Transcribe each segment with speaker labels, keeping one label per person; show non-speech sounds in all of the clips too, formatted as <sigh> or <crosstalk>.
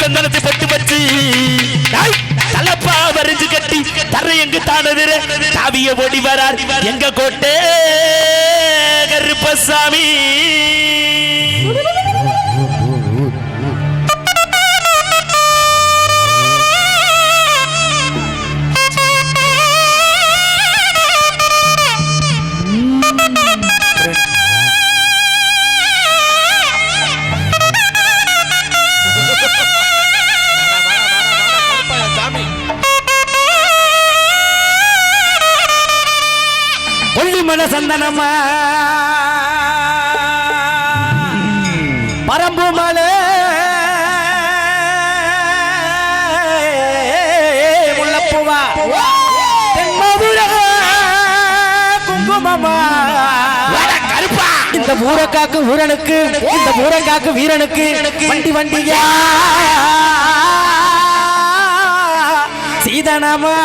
Speaker 1: சந்தனத்தை பட்டு பச்சு தலப்பா வரைஞ்சு கட்டி தர எங்கு தானதிர தாவிய ஓடி வரார் எங்க கோட்டே கருப்பசாமி.
Speaker 2: சந்தனமா பரம்பு மலை. முள்ளப்பூவா தென்மதுர குங்குமமா? இந்த ஊரக்காக்கு ஊரனுக்கு இந்த ஊரக்காக்கு வீரனுக்கு வண்டி வண்டியா? சீதனமா?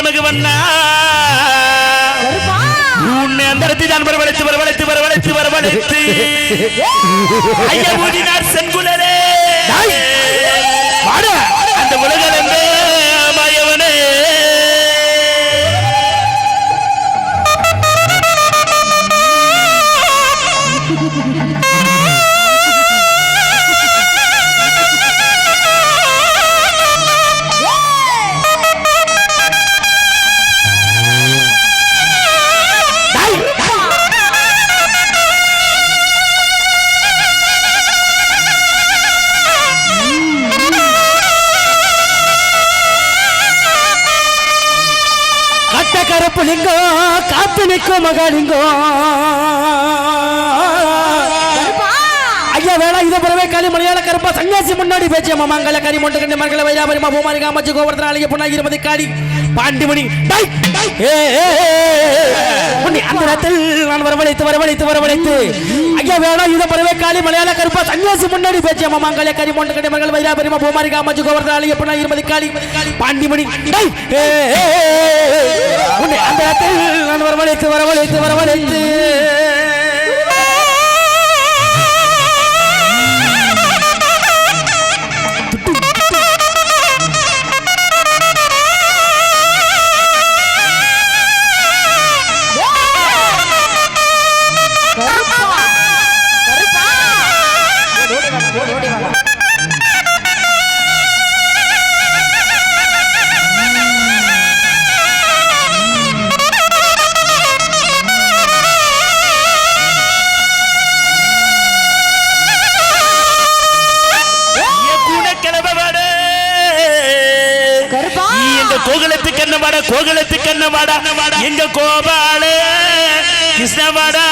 Speaker 1: நிலமகு வண்ணா. உன்னை அந்த இடத்தில் நான் வரவழைத்து வரவழைத்து வரவழைத்து வரவழைத்து ஐயா ஊதினார் செங்குலரே. அந்த உலகளந்த மாயவனே.
Speaker 2: கட்ட <laughs> காப்பு நிற்கும் காத்து நிற்கும் மகாலிங்கம் சன்னியாசி முன்னாடி பேச்சு மங்கள கறி மொண்டு கண்டு மங்கள வைராபரிமா பூமாரி காமச்சி கோவர்த்தன அழகிய புண்ணா இருபது காடி பாண்டிமணி. டை! ஏ, அந்த நேரத்தில் நான் வரவழைத்து வரவழைத்து வரவழைத்து. ஐயா வேணா இத பிறவே காளி மலையாள கருப்பா சன்னியாசி முன்னாடி பேச்சு மங்கள கறி மொண்டு கண்டு மங்கள வைராபரிமா பூமாரி காமச்சி கோவர்த்தன அழகிய புண்ணா இருபது காடி பாண்டிமணி. டை! ஏ, அந்த நேரத்தில் நான் வரவழைத்து வரவழைத்து வரவழைத்து.
Speaker 1: கோகுலத்துக்கு என்ன வாடா கோகுலத்துக்கு என்ன வாடா எங்க கோபால கிருஷ்ணவாடா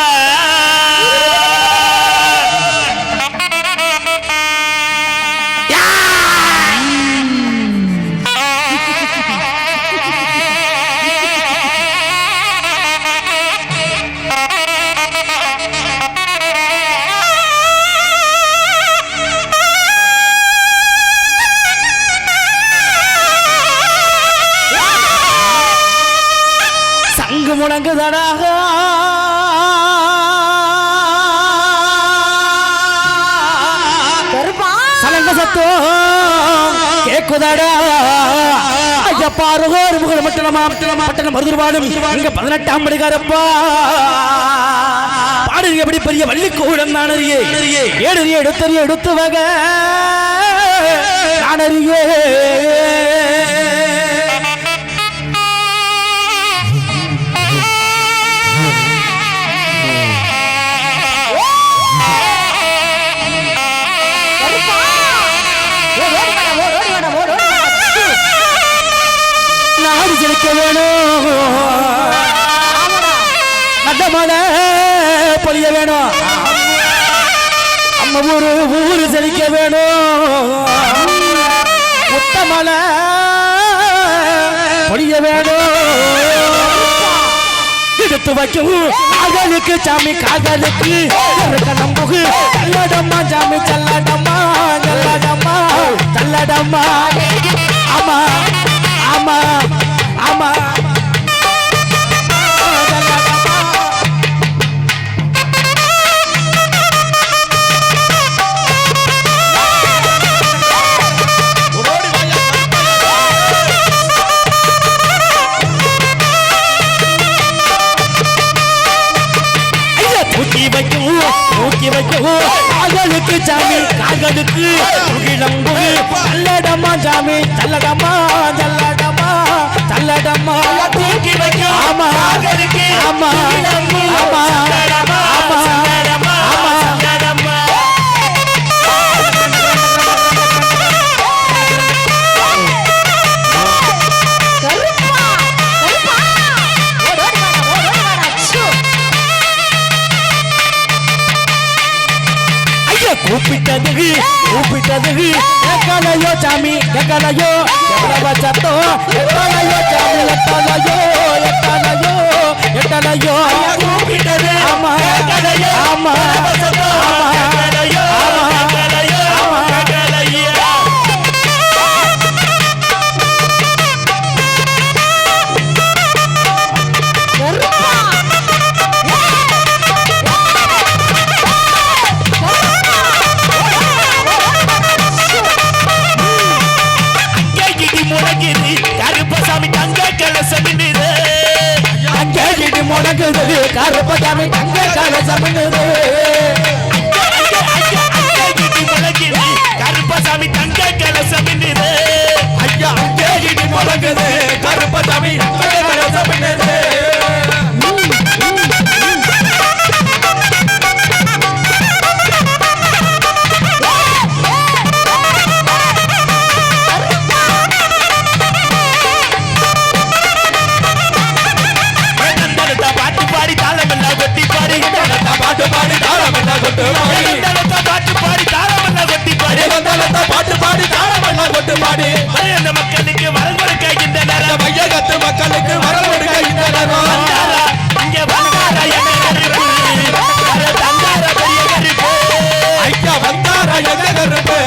Speaker 2: கேக்குதடா ஐயா பாருகோர் முகல் மட்டலமா பட்டணம் மருதுருவாடும். இங்க பதினெட்டாம் படிக்காரப்பா பாடுறீங்க எப்படி? பெரிய வள்ளி கூடம் நானறியே ஏடுறிய எடுத்தறிய எடுத்து வக. நானறியே நாடு வேணும் நல்ல மழை பொழிய வேணும் நம்ம ஊரு ஊரு செழிக்க வேணும் முத்த மழை பொழிய வேணும் எடுத்து வைக்கவும் காதலுக்கு சாமி காதலுக்கு கணம் புகு சாமி சல்லடம்மா சல்லடம்மா சல்லடம்மா ஆமா ஆமா காதலுக்கு சாமி காதலுக்கு முகிலம் புகு சல்லடம்மா சாமி சல்லடம்மா சல்லடம்மா சல்லடம்மா
Speaker 1: தூக்கி வைக்கும்
Speaker 2: ஆமா ஆமா ஆமா ஆமா. கூப்பிட்டது எக்கலையோ சாமி எக்கலையோ எவ்வளவு சத்தம் எக்கலையோ சாமி எட்டலையோ எட்டலையோ
Speaker 1: கூப்பிட்டது
Speaker 2: ஆமா ஆமா ஆமா ஆமா. கலசமிடுது
Speaker 1: பாட்டு பாடி தாளமெல்லாம் கொட்டி பாடி
Speaker 3: வந்தனத்தா பாட்டு பாடி தாளமெல்லாம் கொட்டு பாடி
Speaker 1: அந்த மக்களுக்கு வரம் கொடுக்க இந்த
Speaker 3: இந்த
Speaker 1: நேரம்
Speaker 3: மையகத்து மக்களுக்கு வரல் கொடுக்க இந்த நேரம்
Speaker 1: வந்தாரா, இங்க வந்தாரா எங்க கருப்பு அட தந்தாரா பெரிய கருப்பு
Speaker 3: ஐயா வந்தாரா எங்க கருப்பு?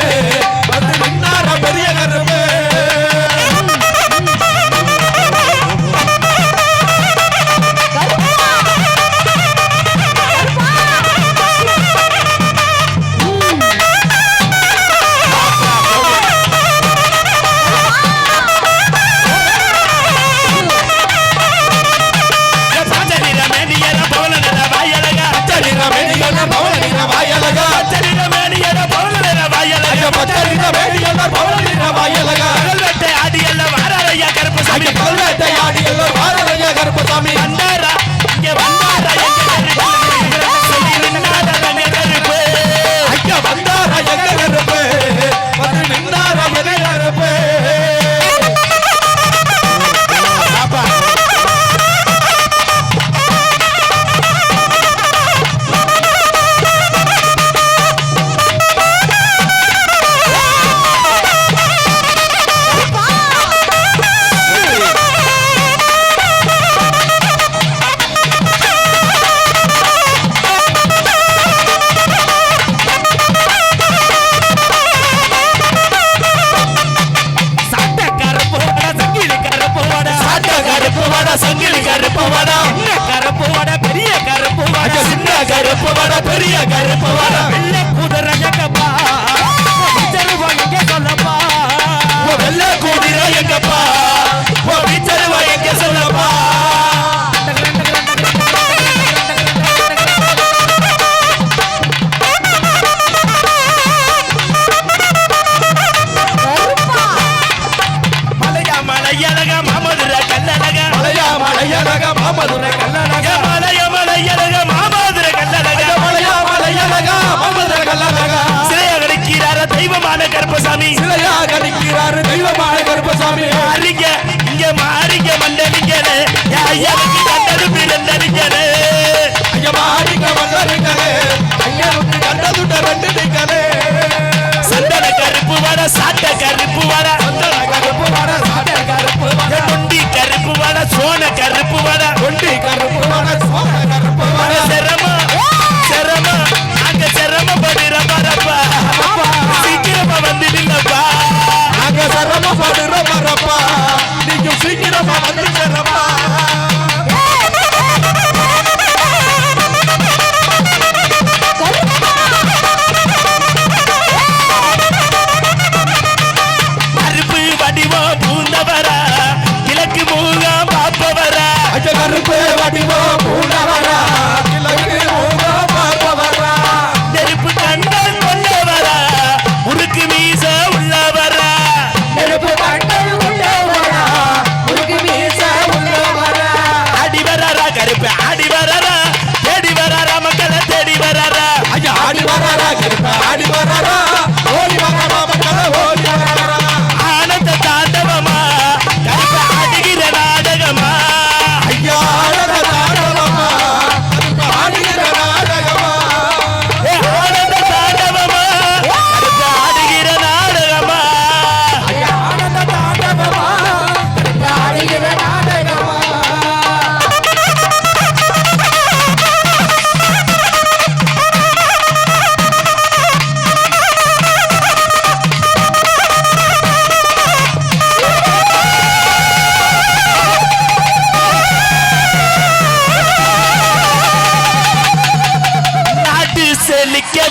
Speaker 1: வட சங்கிலி கருப்பு வட
Speaker 3: கருப்பு வட
Speaker 1: பெரிய கருப்பு வட
Speaker 3: சின்ன கருப்பு வட பெரிய கருப்பு வட
Speaker 1: வெள்ளை குதிரை எங்கப்பா வாங்க சொல்லப்பா.
Speaker 3: வெள்ள கூடிர எங்கப்பா எங்க சொல்லப்பா.
Speaker 4: கருப்பா.
Speaker 1: மலையா மலையழகா மாமதுரை கல்லழக
Speaker 3: மலைய மலையழக மாமதுர கல்லழகா
Speaker 1: மலையா மலையழக மாமதுரை கல்லழக சிலையாக நிற்கிறார தெய்வமான கருப்பசாமி.
Speaker 3: சிலையாக நிற்கிறாரு தெய்வமான கருப்பசாமி
Speaker 1: மாறிங்க இங்க மாறிங்க மண்டலிங்கனே ஐயாவுக்கு கண்டது பிறந்தடிக்கனே
Speaker 3: ஐயா மாடிங்க வல்லறிங்களே ஐயனுக்கு கண்டதுட்ட ரெண்டு நிக்கலே
Speaker 1: சந்தன கருப்பு வட சாட்ட கருப்பு வட.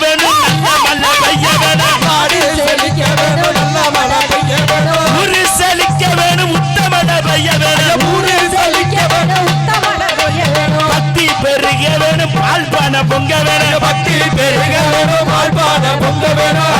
Speaker 1: வேணும். நல்ல மழை பெய்ய வேணும்.
Speaker 3: நாடு செழிக்க வேணும். நல்ல மழை பெய்ய வேணும்.
Speaker 1: ஊரு செழிக்க வேணும். உத்தமழை பொங்க வேணும். பக்தி பெருக வேணும். பால் பான பொங்க வேணும்.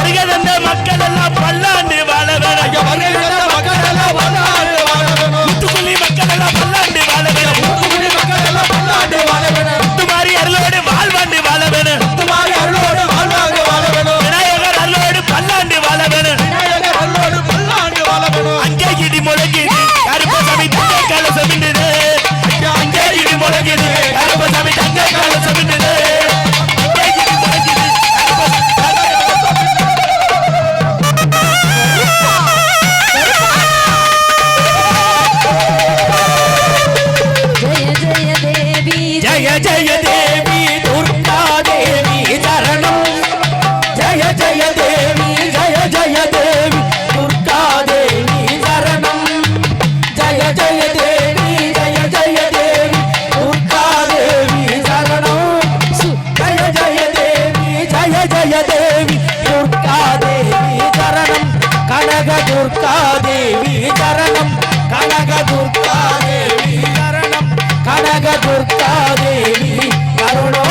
Speaker 4: கனகதுர்கா தேவி
Speaker 2: தரணம் கனகதுர்கா தேவி தரணம் கனகதுர்கா தேவி கருணோ